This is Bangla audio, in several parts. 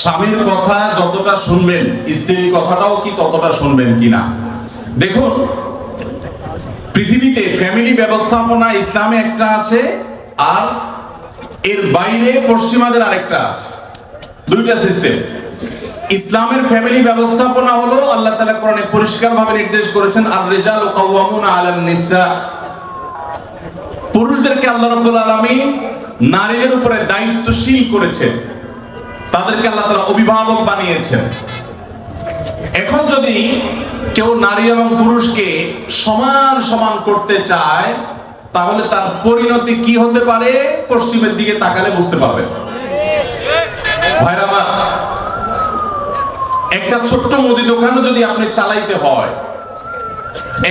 স্বামীর কথা যতটা শুনবেন, স্ত্রীর কথাটাও কি ততটা শুনবেন কিনা? দেখুন, পৃথিবীতে ফ্যামিলি ব্যবস্থাপনা ইসলামে একটা আছে, আর এর বাইরে পশ্চিমাদের আরেকটা আছে। দুইটা সিস্টেম ইসলামের ফ্যামিলি ব্যবস্থাপনা হলো, আল্লাহ তাআলা কোরআনে পরিষ্কারভাবে নির্দেশ করেছেন আর রিজাল কাওয়ামুনা আলান নিসা পুরুষদেরকে আল্লাহ রাব্বুল আলামিন নারীদের উপরে দায়িত্বশীল করেছেন। তাদেরকে আল্লাহ তাআলা অভিভাবক বানিয়েছেন। এখন যদি কেউ নারী এবং পুরুষকে সমান সমান করতে চায়, তাহলে তার পরিণতি কি হতে পারে? পশ্চিমের দিকে তাকালে বুঝতে পারবে। একটা ছোট্ট মুদি দোকানও যদি আপনি চালাইতে হয়,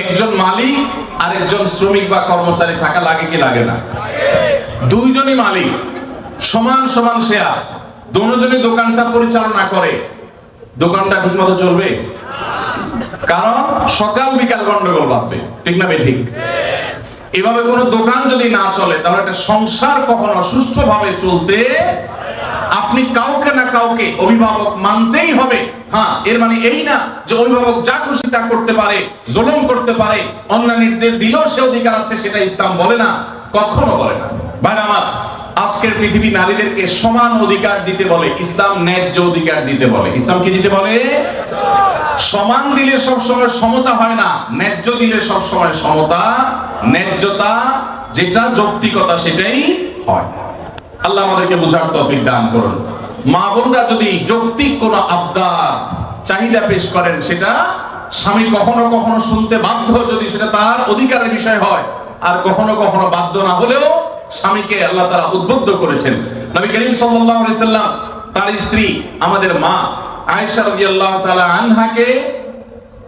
একজন মালিক আর একজন শ্রমিক বা কর্মচারী থাকা লাগে কি লাগে না? দুইজনই মালিক, সমান সমান শেয়ার। দুজনই দোকানটা পরিচালনা করে। দোকানটা ঠিকমতো চলবে? কারণ সকাল বিকাল গন্ডগোল বাঁধবে ঠিক না ঠিক এভাবে কোনো দোকান যদি না চলে, তাহলে একটা সংসার কখনো সুষ্ঠুভাবে চলতে আপনি কাউকে না কাউকে অভিভাবক মানতেই হবে। হ্যাঁ এর মানে এই না যে অভিভাবক যা খুশি তা করতে পারে, জুলুম করতে পারে অন্য নির্দেশ দিলেও সে অধিকার আছে, সেটা ইসলাম বলে না, কখনো বলে না। ভাই আমার আজকের পৃথিবী নারীদেরকে সমান অধিকার দিতে বলে, ইসলাম ন্যায্য অধিকার দিতে বলে। ইসলাম কি দিতে বলে? সমান দিলে সবসময় সমতা হয় না, ন্যায্য দিলে সবসময় সমতা, ন্যায্যতা যেটা যৌক্তিকতা সেটাই হয়। আল্লাহ আমাদেরকে বোঝার তৌফিক দান করুন। মা বোনরা যদি যৌক্তিক কোনো আবদার চাহিদা পেশ করেন, সেটা স্বামী কখনো কখনো শুনতে বাধ্য যদি সেটা তার অধিকারের বিষয় হয়, আর কখনো কখনো বাধ্য না হলেও স্বামীকে আল্লাহ তারা উদ্বুদ্ধ করেছেন। নবী করিম সাল্লাম তার স্ত্রী, আমাদের মা আনহাকে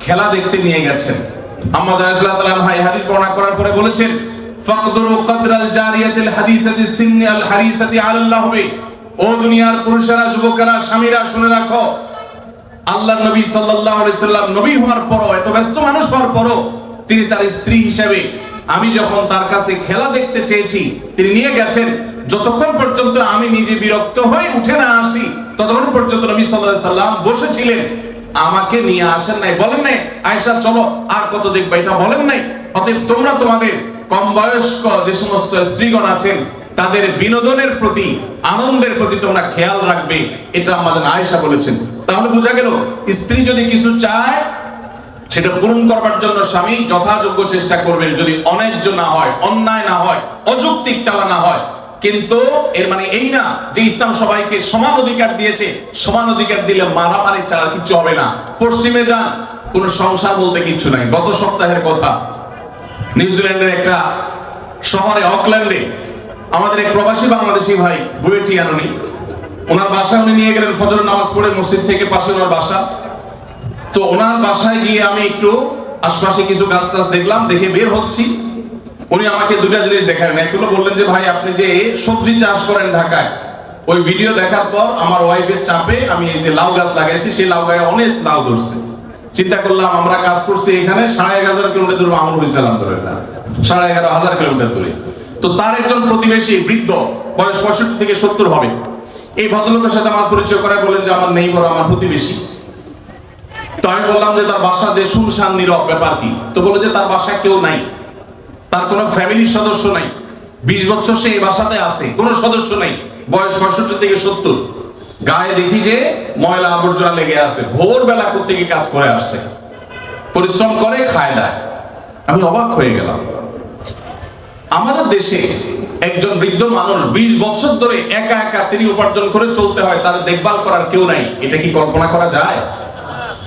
খেলা দেখতে নিয়ে গেছেন। আম্মা আনহা এই হাদিস বর্ণনা করার পরে বলেছেন, ফাকদুরু কদরাল জারিয়াতিল হাদিসাতি সিন্নি আল হারিসাতি আলাল্লাহ হবে ও দুনিয়ার পুরুষেরা, যুবকেরা, স্বামীরা, শুনে রাখো আল্লাহ নবী সাল্লাল্লাহু আলাইহি সাল্লাম নবী হওয়ার পরও, এত ব্যস্ত মানুষ হওয়ার পরও তিনি তার স্ত্রী হিসেবে আমি যখন তার কাছে খেলা দেখতে চেয়েছি, তিনি নিয়ে গেছেন, যতক্ষণ পর্যন্ত আমি নিজে বিরক্ত হয়ে উঠে না আসি, ততক্ষণ পর্যন্ত নবী আলাইহি সাল্লাম বসেছিলেন। আমাকে নিয়ে আসেন নাই, বলেন নাই, আয়েশা, চলো, আর কত দেখবা, এটা বলেন নাই? অতএব তোমরা তোমাদের কম বয়স্ক যে সমস্ত স্ত্রীগণ আছেন, তাদের বিনোদনের প্রতি, আনন্দের প্রতি তোমরা খেয়াল রাখবে, এটা আমাদের আয়েশা বলেছেন। তাহলে বোঝা গেল, স্ত্রী যদি কিছু চায় সেটা পূরণ করবার জন্য স্বামী যথাযোগ্য চেষ্টা করবেন যদি অন্যায্য না হয়, অন্যায় না হয়, অযৌক্তিক চালা না হয়। কিন্তু এর মানে এই না যে ইসলাম সবাইকে সমান অধিকার দিয়েছে, সমান অধিকার দিলে মারামারি ছাড়া কিছু হবে না। পশ্চিমে যান, কোন সংসার বলতে কিচ্ছু নাই। গত সপ্তাহের কথা। নিউজিল্যান্ডের একটা শহরে, অকল্যান্ডে, আমাদের এক প্রবাসী বাংলাদেশি ভাই বুয়েটি আনুনি ওনার বাসা উনি নিয়ে গেলেন ফজর নামাজ পড়ে মসজিদ থেকে, পাশে ওনার বাসা। তো ওনার বাসায় গিয়ে আমি একটু আশপাশে কিছু গাছ টাছ দেখলাম, দেখে বের হচ্ছি। উনি আমাকে দুটা জিনিস দেখালেন হলো বললেন যে, ভাই, আপনি যে সবজি চাষ করেন ঢাকায়, ওই ভিডিও দেখার পর আমার ওয়াইফের চাপে আমি এই যে লাউ গাছ লাগাইছি, সেই লাউ গায়ে অনেক লাউ ধরছে। চিন্তা করলাম, আমরা কাজ করছি এখানে, সাড়ে এগারো হাজার কিলোমিটার দূরে আমল হয়েছে আলহামদুলিল্লাহ সাড়ে এগারো হাজার কিলোমিটার দূরে। তো তার একজন প্রতিবেশী বৃদ্ধ, বয়স পঁয়ষট্টি থেকে সত্তর হবে। এই ভদ্রলোকের সাথে আমার পরিচয় করে বলেন যে, আমার নেই বড়, আমার প্রতিবেশী। তো আমি বললাম যে তার বাসা যে শুনশান নীরব ব্যাপার কি? তো বলে যে তার বাসায় কেউ নাই। তার কোনো ফ্যামিলির সদস্য নাই। বিশ বছর সে এই বাসাতে আছে, কোনো সদস্য নাই। বয়স পঁয়ষট্টি থেকে সত্তর। গায়ে দেখি যে ময়লা আবর্জনা লেগে আছে। ভোরবেলা করতে গিয়ে কাজ করে আসছে। পরিশ্রম করে খায় দেয় আমি অবাক হয়ে গেলাম। আমাদের দেশে একজন বৃদ্ধ মানুষ বিশ বছর ধরে একা একা তিনি উপার্জন করে চলতে হয়, তার দেখভাল করার কেউ নাই। এটা কি কল্পনা করা যায়?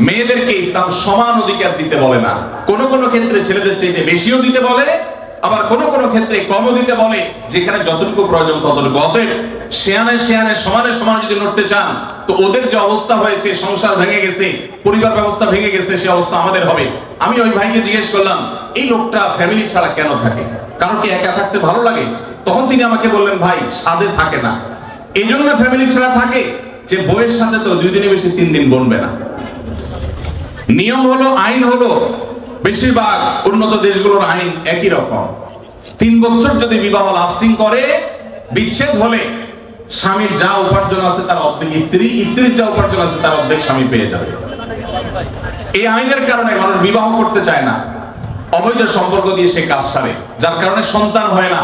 মেয়েদেরকে ইসলাম সমান অধিকার দিতে বলে না। কোন কোন ক্ষেত্রে ছেলেদের চাইতে বেশিও দিতে বলে, আবার কোন কোন ক্ষেত্রে কমও দিতে বলে, যেখানে যতটুকু প্রয়োজন ততটুকু। অতএব শেয়ানে শেয়ানে, সমানে সমানে যদি নড়তে চান, তো ওদের যে অবস্থা হয়েছে, সংসার ভেঙে গেছে, পরিবার ব্যবস্থা ভেঙে গেছে, সে অবস্থা আমাদের হবে। আমি ওই ভাইকে জিজ্ঞেস করলাম, এই লোকটা ফ্যামিলি ছাড়া কেন থাকে? কারণ কি একা থাকতে ভালো লাগে? তখন তিনি আমাকে বললেন, ভাই সাদে থাকে না। এই জন্য ফ্যামিলি ছাড়া থাকে যে বইয়ের সাথে তো দুই দিনে বেশি তিন দিন বনবে না। নিয়ম হলো, আইন হলো, বেশিরভাগ উন্নত দেশগুলোর আইন একই রকম। তিন বছর যদি বিবাহ লাস্টিং করে, বিচ্ছেদ হলে স্বামীর যা উপার্জন আছে তার অর্ধেক স্ত্রী, স্ত্রীর যা উপার্জন আছে তার অর্ধেক স্বামী পেয়ে যাবে। এই আইনের কারণে মানুষ বিবাহ করতে চায় না। অবৈধ সম্পর্ক দিয়ে সে কাজ সারে, যার কারণে সন্তান হয় না।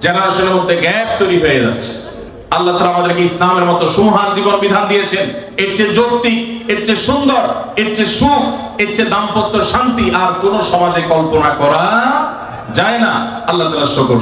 জেনারেশনের মধ্যে গ্যাপ তৈরি হয়ে যাচ্ছে। আল্লাহ তারা আমাদেরকে ইসলামের মতো সুমহান জীবন বিধান দিয়েছেন। এর চেয়ে যৌক্তিক, এর চেয়ে সুন্দর, এর চেয়ে সুখ, এর চেয়ে দাম্পত্য শান্তি আর কোন সমাজে কল্পনা করা যায় না। আল্লাহ তালা শকর